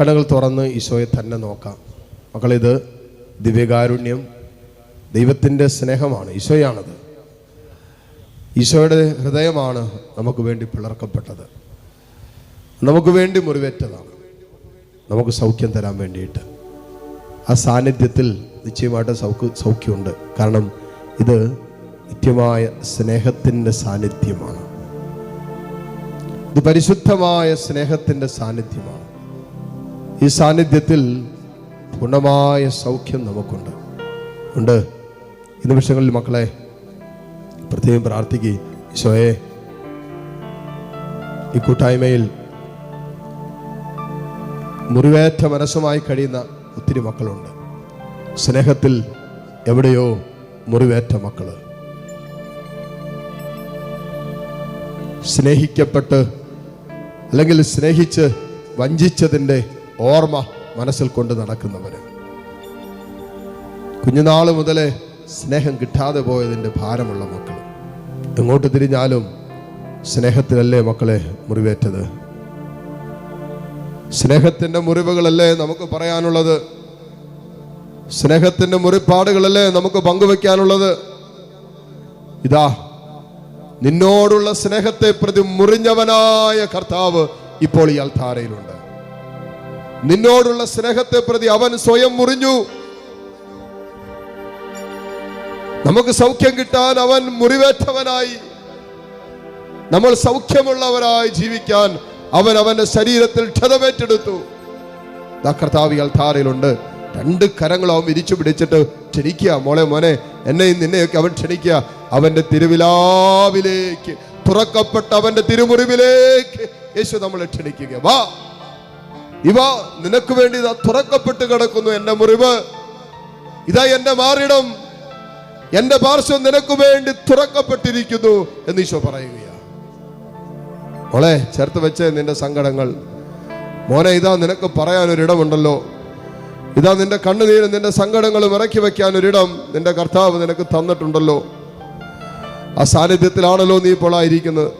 കടകൾ തുറന്ന് ഈശോയെ തന്നെ നോക്കാം. മക്കളിത് ദിവ്യകാരുണ്യം ദൈവത്തിന്റെ സ്നേഹമാണ് ഈശോയാണത്. ഈശോയുടെ ഹൃദയമാണ് നമുക്ക് വേണ്ടി പിളർക്കപ്പെട്ടത്. നമുക്ക് വേണ്ടി മുറിവേറ്റതാണ്. നമുക്ക് സൗഖ്യം തരാൻ വേണ്ടിയിട്ട്. ആ സാന്നിധ്യത്തിൽ നിശ്ചയമായിട്ട് സൗഖ്യ സൗഖ്യമുണ്ട്. കാരണം ഇത് നിത്യമായ സ്നേഹത്തിന്റെ സാന്നിധ്യമാണ്. ഇത് പരിശുദ്ധമായ സ്നേഹത്തിന്റെ സാന്നിധ്യമാണ്. ഈ സാന്നിധ്യത്തിൽ പൂർണമായ സൗഖ്യം നമുക്കുണ്ട്. ഉണ്ട്. ഈ നിമിഷങ്ങളിൽ മക്കളെ പ്രത്യേകം പ്രാർത്ഥിക്കുക ഈശോയെ ഈ കൂട്ടായ്മയിൽ മുറിവേറ്റ മനസ്സുമായി കഴിയുന്ന ഒത്തിരി മക്കളുണ്ട്. സ്നേഹത്തിൽ എവിടെയോ മുറിവേറ്റ മക്കൾ സ്നേഹിക്കപ്പെട്ട് അല്ലെങ്കിൽ സ്നേഹിച്ച് വഞ്ചിച്ചതിന്റെ ഓർമ്മ മനസ്സിൽ കൊണ്ട് നടക്കുന്നവര് കുഞ്ഞുനാൾ മുതലേ സ്നേഹം കിട്ടാതെ പോയതിന്റെ ഭാരമുള്ള മക്കൾ എങ്ങോട്ട് തിരിഞ്ഞാലും സ്നേഹത്തിലല്ലേ മക്കളെ മുറിവേറ്റത്? സ്നേഹത്തിന്റെ മുറിവുകളല്ലേ നമുക്ക് പറയാനുള്ളത്? സ്നേഹത്തിന്റെ മുറിപ്പാടുകളല്ലേ നമുക്ക് പങ്കുവെക്കാനുള്ളത്? ഇതാ നിന്നോടുള്ള സ്നേഹത്തെ പ്രതി മുറിഞ്ഞവനായ കർത്താവ് ഇപ്പോൾ ഈ അൽത്താരയിലുണ്ട്. നിന്നോടുള്ള സ്നേഹത്തെ പ്രതി അവൻ സ്വയം മുറിഞ്ഞു. നമുക്ക് സൗഖ്യം കിട്ടാൻ അവൻ മുറിവേറ്റവനായി. നമ്മൾ സൗഖ്യമുള്ളവരായി ജീവിക്കാൻ അവൻ അവന്റെ ശരീരത്തിൽ ക്ഷതമേറ്റെടുത്തു. കർത്താവികൾ അൽത്താരയിലുണ്ട്. രണ്ട് കരങ്ങളും അവൻ വിരിച്ചു പിടിച്ചിട്ട് ക്ഷണിക്കുക. മോളെ മോനെ എന്നെയും നിന്നെയൊക്കെ അവൻ ക്ഷണിക്കുക. അവന്റെ തിരുവിലാവിലേക്ക് തുറക്കപ്പെട്ട അവന്റെ തിരുമുറിവിലേക്ക് യേശു നമ്മളെ ക്ഷണിക്കുക. വാ. ഇവ നിനക്ക് വേണ്ടി ഇതാ തുറക്കപ്പെട്ട് കിടക്കുന്നു എന്റെ മുറിവ്. ഇതാ എന്റെ മാറിടം. എന്റെ പാർശ്വം നിനക്ക് വേണ്ടി തുറക്കപ്പെട്ടിരിക്കുന്നു എന്ന് ഈശോ പറയുകയാണ്. മോളെ ചേർത്ത് വെച്ച് നിന്റെ സങ്കടങ്ങൾ. മോനെ ഇതാ നിനക്ക് പറയാൻ ഒരിടമുണ്ടല്ലോ ഇതാ നിന്റെ കണ്ണുനീരും നിന്റെ സങ്കടങ്ങളും ഇറക്കി വെക്കാൻ ഒരിടം നിന്റെ കർത്താവ് നിനക്ക് തന്നിട്ടുണ്ടല്ലോ. ആ സാന്നിധ്യത്തിലാണല്ലോ നീ ഇപ്പോൾ ആയിരിക്കുന്നത്.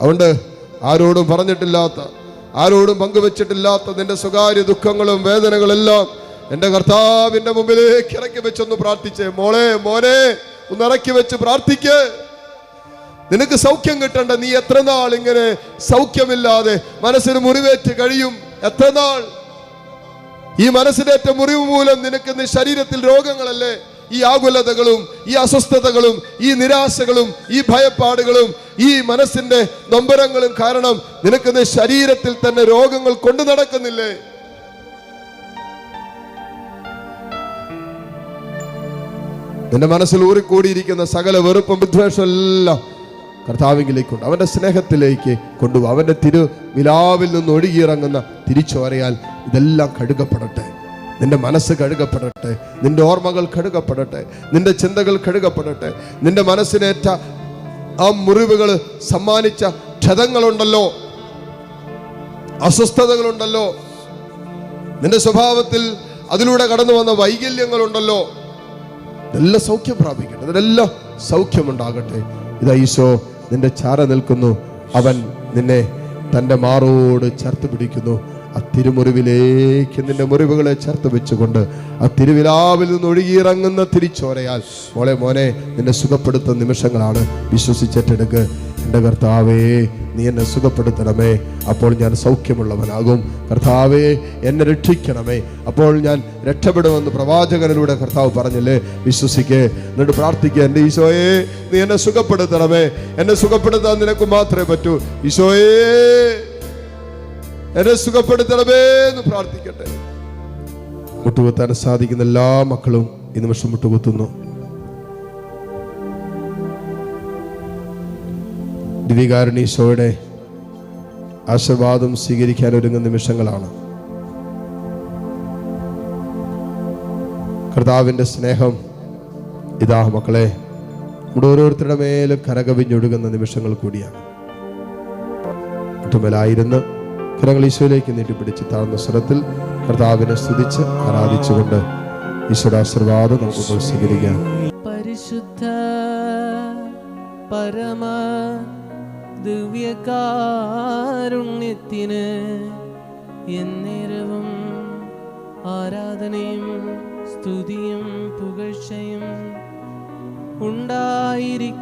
അതുകൊണ്ട് ആരോടും പറഞ്ഞിട്ടില്ലാത്ത ആരോടും പങ്കുവെച്ചിട്ടില്ലാത്ത നിന്റെ സ്വകാര്യ ദുഃഖങ്ങളും വേദനകളെല്ലാം എന്റെ കർത്താവിന്റെ മുമ്പിലേക്ക് ഇറക്കി വെച്ചൊന്ന് പ്രാർത്ഥിച്ചേ. മോളെ മോനെ ഒന്ന് ഇറക്കി വെച്ച് പ്രാർത്ഥിക്കേ. നിനക്ക് സൗഖ്യം കിട്ടണ്ട. നീ എത്ര നാൾ ഇങ്ങനെ സൗഖ്യമില്ലാതെ മനസ്സിന് മുറിവേറ്റ് കഴിയും? എത്ര നാൾ? ഈ മനസ്സിനേറ്റ മുറിവ് മൂലം നിനക്ക് ശരീരത്തിൽ രോഗങ്ങളല്ലേ? ഈ ആകുലതകളും ഈ അസ്വസ്ഥതകളും ഈ നിരാശകളും ഈ ഭയപ്പാടുകളും ഈ മനസ്സിന്റെ നൊമ്പരങ്ങളും കാരണം നിനക്ക് ശരീരത്തിൽ തന്നെ രോഗങ്ങൾ കൊണ്ടു നടക്കുന്നില്ലേ? നിന്റെ മനസ്സിൽ ഊറിക്കൂടിയിരിക്കുന്ന സകല വെറുപ്പും വിദ്വേഷം എല്ലാം കർത്താവിങ്കിലേക്കുണ്ട് അവന്റെ സ്നേഹത്തിലേക്ക് കൊണ്ടുപോകും അവന്റെ തിരു വിലാവിൽ നിന്ന് ഒഴുകിയിറങ്ങുന്ന തിരിച്ചോരയാൽ ഇതെല്ലാം കഴുകപ്പെടട്ടെ. നിന്റെ മനസ്സ് കഴുകപ്പെടട്ടെ നിന്റെ ഓർമ്മകൾ കഴുകപ്പെടട്ടെ നിന്റെ ചിന്തകൾ കഴുകപ്പെടട്ടെ നിന്റെ മനസ്സിനേറ്റ ആ മുറിവുകൾ സമ്മാനിച്ച ക്ഷതങ്ങളുണ്ടല്ലോ അസ്വസ്ഥതകളുണ്ടല്ലോ നിന്റെ സ്വഭാവത്തിൽ അതിലൂടെ കടന്നു വന്ന വൈകല്യങ്ങളുണ്ടല്ലോ. ഇതെല്ലാം സൗഖ്യം പ്രാപിക്കട്ടെ അതിനെല്ലാം സൗഖ്യമുണ്ടാകട്ടെ. ഇതാ ഈശോ നിന്റെ ചാര നിൽക്കുന്നു അവൻ നിന്നെ തന്റെ മാറോട് ചേർത്ത് പിടിക്കുന്നു. ആ തിരുമുറിവിലേക്ക് നിന്റെ മുറിവുകളെ ചേർത്ത് വെച്ചുകൊണ്ട് ആ തിരുവിലാവിൽ നിന്ന് ഒഴുകിയിറങ്ങുന്ന തിരിച്ചോരയാൽ മോളെ മോനെ നിന്നെ സുഖപ്പെടുത്തുന്ന നിമിഷങ്ങളാണ്. വിശ്വസിച്ചിട്ടെടുക്ക്. എന്റെ കർത്താവേ നീ എന്നെ സുഖപ്പെടുത്തണമേ. അപ്പോൾ ഞാൻ സൗഖ്യമുള്ളവനാകും. കർത്താവേ എന്നെ രക്ഷിക്കണമേ. അപ്പോൾ ഞാൻ രക്ഷപ്പെടുമെന്ന് പ്രവാചകനിലൂടെ കർത്താവ് പറഞ്ഞില്ലേ? വിശ്വസിക്കേ. എന്നിട്ട് പ്രാർത്ഥിക്കുക എന്റെ ഈശോയെ നീ എന്നെ സുഖപ്പെടുത്തണമേ. എന്നെ സുഖപ്പെടുത്താൻ നിനക്ക് മാത്രമേ പറ്റൂ. ഈശോയേ. എന്നെ സുഖപ്പെടുത്തണമേ എന്ന് പ്രാർത്ഥിക്കട്ടെ. മുട്ടുകുത്താൻ സാധിക്കുന്ന എല്ലാ മക്കളും ഈ നിമിഷം മുട്ടുകുത്തുന്നു. ദിവികാരുണീശോയുടെ ആശീർവാദം സ്വീകരിക്കാൻ ഒരുങ്ങുന്ന നിമിഷങ്ങളാണ്. കർത്താവിന്റെ സ്നേഹം ഇതാ മക്കളെ നമ്മുടെ ഓരോരുത്തരുടെ മേലും കരകവിഞ്ഞൊഴുകുന്ന നിമിഷങ്ങൾ കൂടിയാണ്. മുട്ടുമേലായിരുന്ന് കരങ്ങൾ ഈശോയിലേക്ക് നീട്ടിപ്പിടിച്ച് താഴ്ന്ന സ്വരത്തിൽ കർത്താവിനെ സ്തുതിച്ച് ആരാധിച്ചുകൊണ്ട് ഈശ്വരാശീർവാദം നമുക്ക് സ്വീകരിക്കാം. പരിശുദ്ധ പരമ ദിവ്യകാരുണ്യത്തിന് എന്നേരവും ആരാധനയും സ്തുതിയും പുകഴ്ചയും ഉണ്ടായിരിക്കട്ടെ.